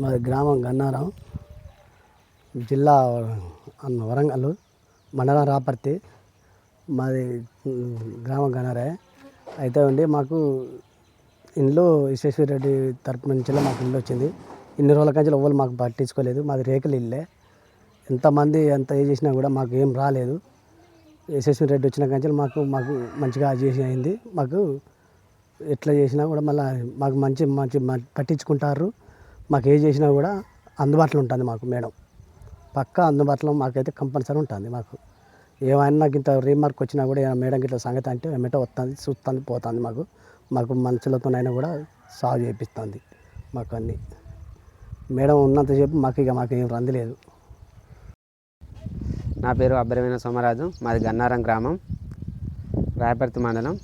మాది గ్రామం గన్నారం జిల్లా వరంగల్ మండలం రాపర్తి. మాది గ్రామం గన్నారే. అయితే ఉండి మాకు ఇంట్లో విశ్వేశ్వర రెడ్డి తరపు నుంచి మాకు ఇల్లు వచ్చింది. ఇన్ని రోజుల కంచెలు ఎవ్వరు మాకు పట్టించుకోలేదు. మాది రేకులు ఇల్లే. ఎంతమంది ఎంత ఏ చేసినా కూడా మాకు ఏం రాలేదు. యశస్వి రెడ్డి వచ్చిన కంచెలు మాకు మాకు మంచిగా చేసి అయింది. మాకు ఎట్లా చేసినా కూడా మళ్ళీ మాకు మంచి మంచి పట్టించుకుంటారు. మాకు ఏ చేసినా కూడా అందుబాటులో ఉంటుంది మాకు మేడం. పక్కా అందుబాటులో మాకైతే కంపల్సరీ ఉంటుంది మాకు. ఏమైనా నాకు ఇంత రీమార్క్ వచ్చినా కూడా ఏమైనా మేడం ఇట్లా సంగతి అంటే వెంట వస్తుంది చూస్తుంది పోతుంది మాకు. మాకు మనుషులతోనైనా కూడా సాల్వ్ చేపిస్తుంది మాకు అన్నీ. మేడం ఉన్నంతసేపు మాకు ఇక మాకు ఏం రంది లేదు. నా పేరు అబ్బరమైన సోమరాజు మాది గన్నారం గ్రామం రాయపర్తి మండలం.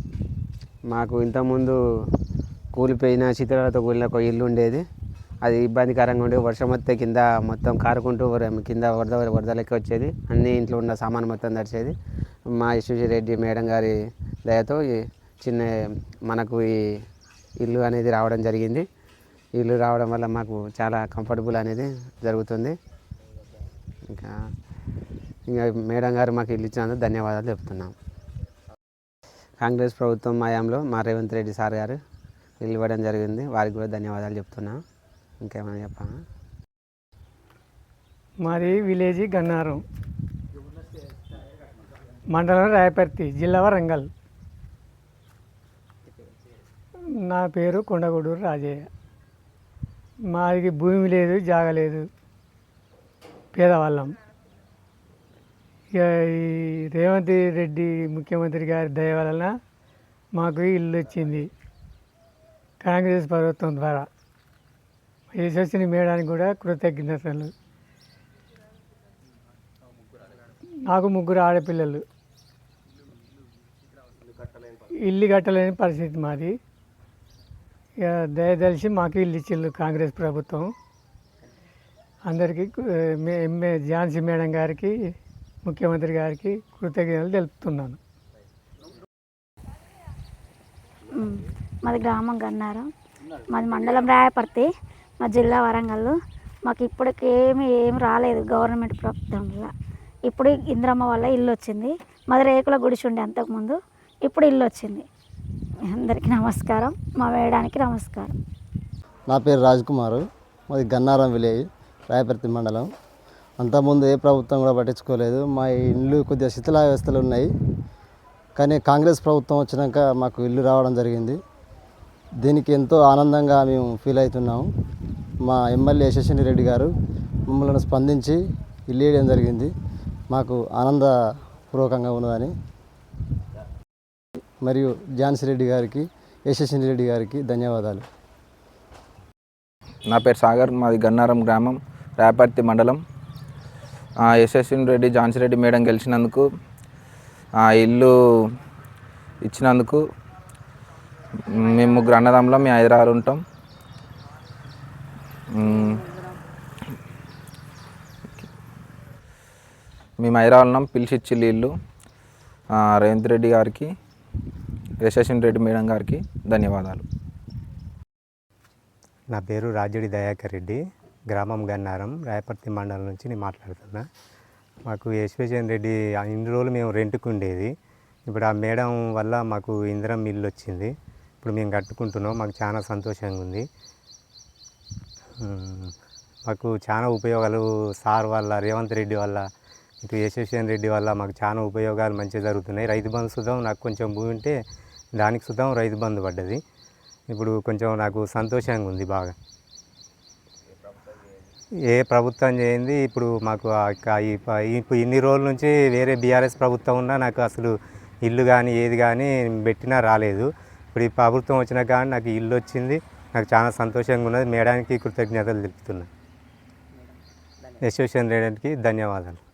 మాకు ఇంతకుముందు కూలిపోయిన శిథిలాలతో కూలిన ఒక ఇల్లు ఉండేది. అది ఇబ్బందికరంగా ఉండే వర్షం వస్తే కింద మొత్తం కారుకుంటూ కింద వరద వరద లెక్క వచ్చేది. అన్ని ఇంట్లో ఉన్న సామాను మొత్తం తడిచేది మా యశ్వసి రెడ్డి మేడం గారి దయతో ఈ చిన్న మనకు ఈ ఇల్లు అనేది రావడం జరిగింది. ఇల్లు రావడం వల్ల మాకు చాలా కంఫర్టబుల్ అనేది జరుగుతుంది. ఇంకా ఇంకా మేడం గారు మాకు ఇల్లు ఇచ్చినందుకు ధన్యవాదాలు చెప్తున్నాం. కాంగ్రెస్ ప్రభుత్వం హయాంలో మా రేవంత్ రెడ్డి సార్ గారు ఇల్లు ఇవ్వడం జరిగింది. వారికి కూడా ధన్యవాదాలు చెప్తున్నాం. ఇంకేమైనా చెప్పా మాది విలేజ్ గన్నారం. మండలం రాయపర్తి జిల్లా వరంగల్. నా పేరు కొండగూడూరు రాజయ్య. మాది భూమి లేదు జాగ లేదు. పేదవాళ్ళం. ఇక ఈ రేవంత్ రెడ్డి ముఖ్యమంత్రి గారి దయ వలన మాకు ఇల్లు వచ్చింది కాంగ్రెస్ ప్రభుత్వం ద్వారా. యశస్విని మేడానికి కూడా కృతజ్ఞతలు. నాకు ముగ్గురు ఆడపిల్లలు. ఇల్లు కట్టలేని పరిస్థితి మాది. ఇక మాకు ఇల్లు ఇచ్చిళ్ళు కాంగ్రెస్ ప్రభుత్వం. అందరికీ ఎంఏ ఝాన్సీ మేడం గారికి ముఖ్యమంత్రి గారికి కృతజ్ఞతలు తెలుపుతున్నాను. మాది గ్రామం గన్నారం. మాది మండలం రాయపర్తి. మా జిల్లా వరంగల్ మాకు ఇప్పటికి ఏమి ఏం రాలేదు గవర్నమెంట్ ప్రభుత్వం వల్ల. ఇప్పుడు ఇంద్రమ్మ వల్ల ఇల్లు వచ్చింది. మాది రేకుల గుడిసి ఉండే అంతకుముందు. ఇప్పుడు ఇల్లు వచ్చింది. అందరికీ నమస్కారం. మా వేయడానికి నమస్కారం. నా పేరు రాజ్ కుమార్ మాది గన్నారం విలేజ్ రాయపర్తి మండలం. అంతకుముందు ఏ ప్రభుత్వం కూడా పట్టించుకోలేదు. మా ఇల్లు కొద్దిగా శిథిలా వ్యవస్థలు ఉన్నాయి. కానీ కాంగ్రెస్ ప్రభుత్వం వచ్చినాక మాకు ఇల్లు రావడం జరిగింది. దీనికి ఎంతో ఆనందంగా మేము ఫీల్ అవుతున్నాము మా ఎమ్మెల్యే యశస్విని రెడ్డి గారు మమ్మల్ని స్పందించి ఇల్లు వేయడం జరిగింది మాకు ఆనందపూర్వకంగా ఉన్నదని. మరియు ఝాన్సీ రెడ్డి గారికి యశస్విని రెడ్డి గారికి ధన్యవాదాలు. నా పేరు సాగర్ మాది గన్నారం గ్రామం రేపర్తి మండలం. యశస్విని రెడ్డి ఝాన్సీ రెడ్డి మేడం గెలిచినందుకు ఆ ఇల్లు ఇచ్చినందుకు మేము ముగ్గురు అన్నదమ్ములం మేము హైదరాబాద్ ఉంటాం. మేము హైదరాబాద్ ఉన్నాం నీళ్ళు ఇచ్చిల్లు రేవంత్ రెడ్డి గారికి యశస్విని రెడ్డి మేడం గారికి ధన్యవాదాలు. నా పేరు రాజడి దయాకర్ రెడ్డి. గ్రామం గన్నారం రాయపర్తి మండలం నుంచి నేను మాట్లాడుతున్నా. మాకు యశ్వేచంద్ర రెడ్డి ఇన్ని రోజులు మేము రెంట్కు ఉండేది ఇప్పుడు ఆ మేడం వల్ల మాకు ఇందిరం ఇల్లు వచ్చింది. ఇప్పుడు మేము కట్టుకుంటున్నాం. మాకు చాలా సంతోషంగా ఉంది. మాకు చాలా ఉపయోగాలు సార్ వల్ల రేవంత్ రెడ్డి వల్ల ఇటు యశస్వన్ రెడ్డి వల్ల మాకు చాలా ఉపయోగాలు మంచిగా జరుగుతున్నాయి. రైతు బంధు సుతం నాకు కొంచెం భూమి ఉంటే దానికి సుతం రైతు బంధు పడ్డది. ఇప్పుడు కొంచెం నాకు సంతోషంగా ఉంది బాగా. ఏ ప్రభుత్వం చేయింది ఇప్పుడు మాకు ఈ ఇప్పుడు ఇన్ని రోజుల నుంచి వేరే బీఆర్ఎస్ ప్రభుత్వం ఉన్నా నాకు అసలు ఇల్లు కానీ ఏది కానీ పెట్టినా రాలేదు. ఇప్పుడు ఈ ప్రభుత్వం వచ్చినా కానీ నాకు ఇల్లు వచ్చింది. నాకు చాలా సంతోషంగా ఉన్నది. మేడానికి కృతజ్ఞతలు తెలుపుతున్నాను. యశ్వచంద్ర రెడ్డికి ధన్యవాదాలు.